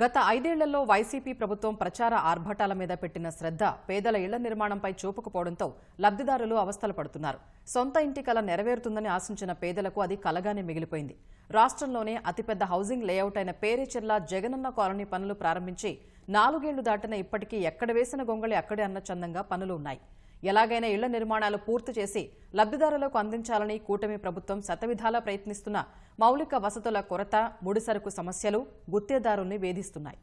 గత ఐదేళ్ళలో వైసీపీ ప్రభుత్వం ప్రచార ఆర్భటాల మీద పెట్టిన శ్రద్ధ పేదల ఇళ్ళ నిర్మాణంపై చూపకపోవడంతో లబ్ధిదారులు అవస్థలు పడుతున్నారు. సొంత ఇంటి కల నెరవేరుతుందని ఆశించిన పేదలకు అది కలగానే మిగిలిపోయింది. రాష్ట్రంలోనే అతిపెద్ద హౌసింగ్ లేఅవుట్ అయిన పేరేచెర్ల జగనన్న కాలనీ పనులు ప్రారంభించి నాలుగేళ్ళు దాటిన ఇప్పటికీ ఎక్కడ వేసిన గొంగళి అక్కడే అన్న చందంగా పనులు ఉన్నాయి. ఎలాగైనా ఇళ్ళ నిర్మాణాలు పూర్తి చేసి లబ్ధిదారులకు అందించాలని కూటమి ప్రభుత్వం శతవిధాలా ప్రయత్నిస్తున్న మౌలిక వసతుల కొరత ముడిసరుకు సమస్యలు గుత్తేదారుల్ని వేధిస్తున్నాయి.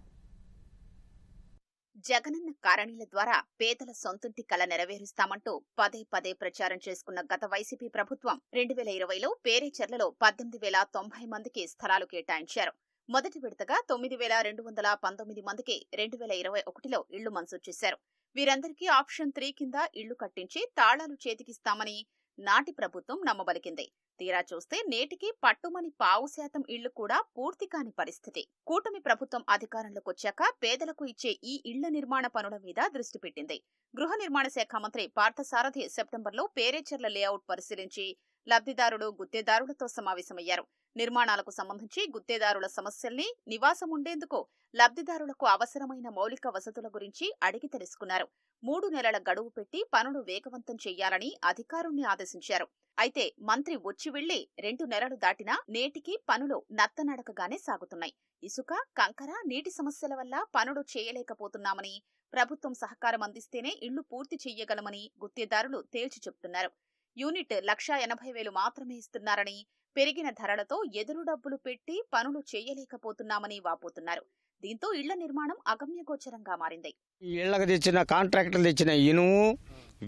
జగనన్న కారణీల ద్వారా పేదల సొంతంటి కళ నెరవేరుస్తామంటూ పదే పదే ప్రచారం చేసుకున్న గత వైసీపీ ప్రభుత్వం రెండు వేల ఇరవైలో పేరేచర్లలో పద్దెనిమిది వేల తొంభై మందికి స్థలాలు కేటాయించారు. మొదటి విడతగా తొమ్మిది వేల రెండు వందల పంతొమ్మిది మందికి రెండు వేల ఇరవై ఒకటిలో ఇళ్ళు మంజూరు చేశారు. వీరందరికీ ఆప్షన్ త్రీ కింద ఇళ్ళు కట్టించి తాళాలు చేతికిస్తామని నాటి ప్రభుత్వం నమ్మబలికింది. తీరా చూస్తే నేటికి పట్టుమని పావు శాతం ఇళ్ళు కూడా పూర్తి కాని పరిస్థితి. కూటమి ప్రభుత్వం అధికారంలోకి వచ్చాక పేదలకు ఇచ్చే ఈ ఇళ్ళ నిర్మాణ పనుల మీద దృష్టి పెట్టింది. గృహ నిర్మాణ శాఖ మంత్రి పార్థసారథి సెప్టెంబర్లో పేరేచర్ల లేఅవుట్ పరిశీలించి లబ్దిదారులు గుత్తేదారులతో సమావేశమయ్యారు. నిర్మాణాలకు సంబంధించి గుత్తేదారుల సమస్యల్ని నివాసం ఉండేందుకు లబ్ధిదారులకు అవసరమైన మౌలిక వసతుల గురించి అడిగి తెలుసుకున్నారు. మూడు నెలల గడువు పెట్టి పనులు వేగవంతం చేయాలని అధికారుల్ని ఆదేశించారు. అయితే మంత్రి వచ్చి వెళ్ళి రెండు నెలలు దాటినా నేటికి పనులు నత్తనడకగానే సాగుతున్నాయి. ఇసుక కంకర నీటి సమస్యల వల్ల పనులు చేయలేకపోతున్నామని ప్రభుత్వం సహకారం అందిస్తేనే ఇళ్ళు పూర్తి చెయ్యగలమని గుత్తేదారులు తేల్చి చెబుతున్నారు యూనిట్ లక్షా ఎనభై వేలు మాత్రమే ఇస్తున్నారని పెరిగిన ధరలతో ఎదురు డబ్బులు పెట్టి పనులు చేయలేకపోతున్నామని వాపోతున్నారు. దీంతో ఇళ్ళ నిర్మాణం అగమ్యగోచరంగా మారింది. ఇళ్ళకు తెచ్చిన కాంట్రాక్టర్లు తెచ్చిన ఇనుము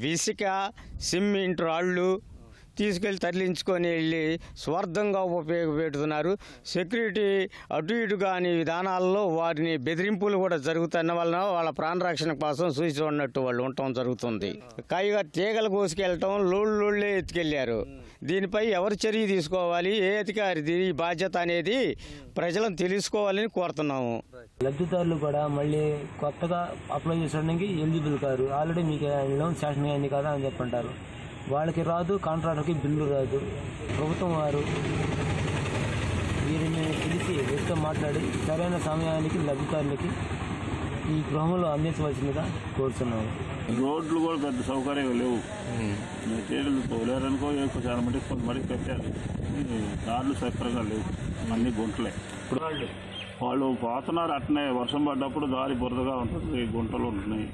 విసిక సిమెంట్ రాళ్ళు తీసుకెళ్ళి తరలించుకొని వెళ్ళి స్వార్థంగా ఉపయోగపెడుతున్నారు. సెక్యూరిటీ అటు ఇటు కాని విధానాల్లో వారిని బెదిరింపులు కూడా జరుగుతున్న వలన వాళ్ళ ప్రాణరక్షణ కోసం చూసి ఉన్నట్టు వాళ్ళు ఉండటం జరుగుతుంది. కాయగా తీగలు కోసుకెళ్ళటం లోళ్ళు లోళ్ళే ఎత్తుకెళ్ళారు. దీనిపై ఎవరు చర్య తీసుకోవాలి ఏ అధికారిది ఈ బాధ్యత అనేది ప్రజలను తెలుసుకోవాలని కోరుతున్నాము. లబ్ధిదారులు కూడా మళ్ళీ కొత్తగా అప్లై చేసుకోవడానికి ఎలిజిబుల్ కారు. ఆల్రెడీ మీకు లోన్ శాంక్షన్ అయింది కదా అని చెప్పంటారు. వాళ్ళకి రాదు కాంట్రాక్టర్కి బిల్లు రాదు. ప్రభుత్వం వారు వీరిని పిలిచి వీరితో మాట్లాడి సరైన సమయానికి లబ్ధిదారులకి ఈ గృహంలో అందించవలసిందిగా కోరుతున్నాము. రోడ్లు కూడా పెద్ద సౌకర్యంగా లేవు. మెటీరియల్ పోలేరనుకో చాలా మటుకు కొంత మటుకు పెట్టారు దారులు సక్రంగా లేవు. అన్ని గుంటలే. ఇప్పుడు వాళ్ళు పోతున్నారు అట్నే వర్షం పడ్డప్పుడు దారి బురదగా ఉంటుంది గుంటలు ఉంటున్నాయి.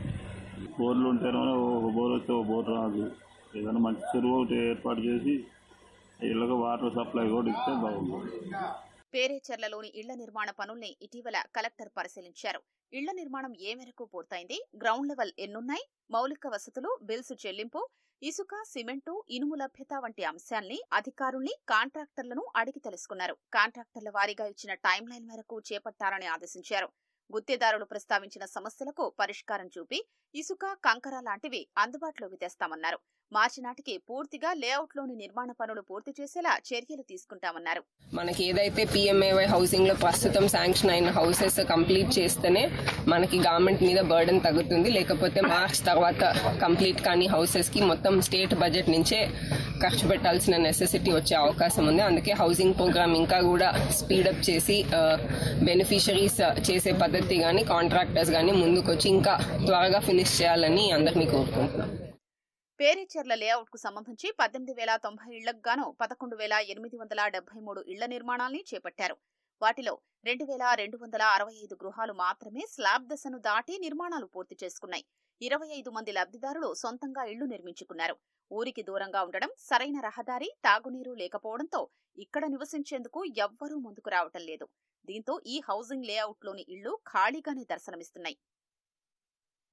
బోర్లు ఉంటేనే ఒక బోర్ వస్తే ఒక బోర్ రాదు. ఏదైనా మంచి చెరువు ఒకటి ఏర్పాటు చేసి ఇళ్ళకి వాటర్ సప్లై కూడా ఇస్తే బాగుంటుంది. పేరేచెర్లలోని ఇళ్ళ నిర్మాణ పనుల్ని ఇటీవల కలెక్టర్ పరిశీలించారు. ఇళ్ళ నిర్మాణం ఏ మేరకు పూర్తయింది? గ్రౌండ్ లెవెల్ ఎన్నున్నాయి? మౌలిక వసతులు బిల్స్ చెల్లింపు ఇసుక సిమెంటు ఇనుము లభ్యత వంటి అంశాల్ని అధికారుల్ని కాంట్రాక్టర్లను అడిగి తెలుసుకున్నారు. కాంట్రాక్టర్ల వారీగా ఇచ్చిన టైం లైన్ మేరకు చేపట్టాలని ఆదేశించారు. గుత్తేదారులు ప్రస్తావించిన సమస్యలకు పరిష్కారం చూపి ఇసుక కంకర లాంటివి అందుబాటులోకి తెస్తామన్నారు. మార్చి నాటికి పూర్తిగా లేఅవుట్లోని నిర్మాణ పనులు పూర్తి చేసేలా చర్యలు తీసుకుంటామన్నారు. మనకి ఏదైతే పిఎంఏవై హౌసింగ్లో ప్రస్తుతం శాంక్షన్ అయిన హౌసెస్ కంప్లీట్ చేస్తేనే మనకి గవర్నమెంట్ మీద బర్డెన్ తగ్గుతుంది. లేకపోతే మార్చ్ తర్వాత కంప్లీట్ కానీ హౌసెస్కి మొత్తం స్టేట్ బడ్జెట్ నుంచే ఖర్చు పెట్టాల్సిన నెసెసిటీ వచ్చే అవకాశం ఉంది. అందుకే హౌసింగ్ ప్రోగ్రామ్ ఇంకా కూడా స్పీడప్ చేసి బెనిఫిషరీస్ చేసే పద్ధతి కానీ కాంట్రాక్టర్స్ కానీ ముందుకొచ్చి ఇంకా త్వరగా ఫినిష్ చేయాలని అందరినీ కోరుకుంటున్నాం. పేరేచెర్ల లేఅవుట్కు సంబంధించి పద్దెనిమిది వేల తొంభై ఇళ్ళకు గాను పదకొండు వేల ఎనిమిది వందల డెబ్బై మూడు ఇళ్ళ నిర్మాణాల్ని చేపట్టారు. వాటిలో రెండు వేల రెండు వందల అరవై ఐదు గృహాలు మాత్రమే స్లాబ్ దశను దాటి నిర్మాణాలు పూర్తి చేసుకున్నాయి. ఇరవై ఐదు మంది లబ్ధిదారులు సొంతంగా ఇళ్ళు నిర్మించుకున్నారు. ఊరికి దూరంగా ఉండడం సరైన రహదారి తాగునీరు లేకపోవడంతో ఇక్కడ నివసించేందుకు ఎవ్వరూ ముందుకు రావటం లేదు. దీంతో ఈ హౌసింగ్ లేఅవుట్లోని ఇళ్ళు ఖాళీగానే దర్శనమిస్తున్నాయి.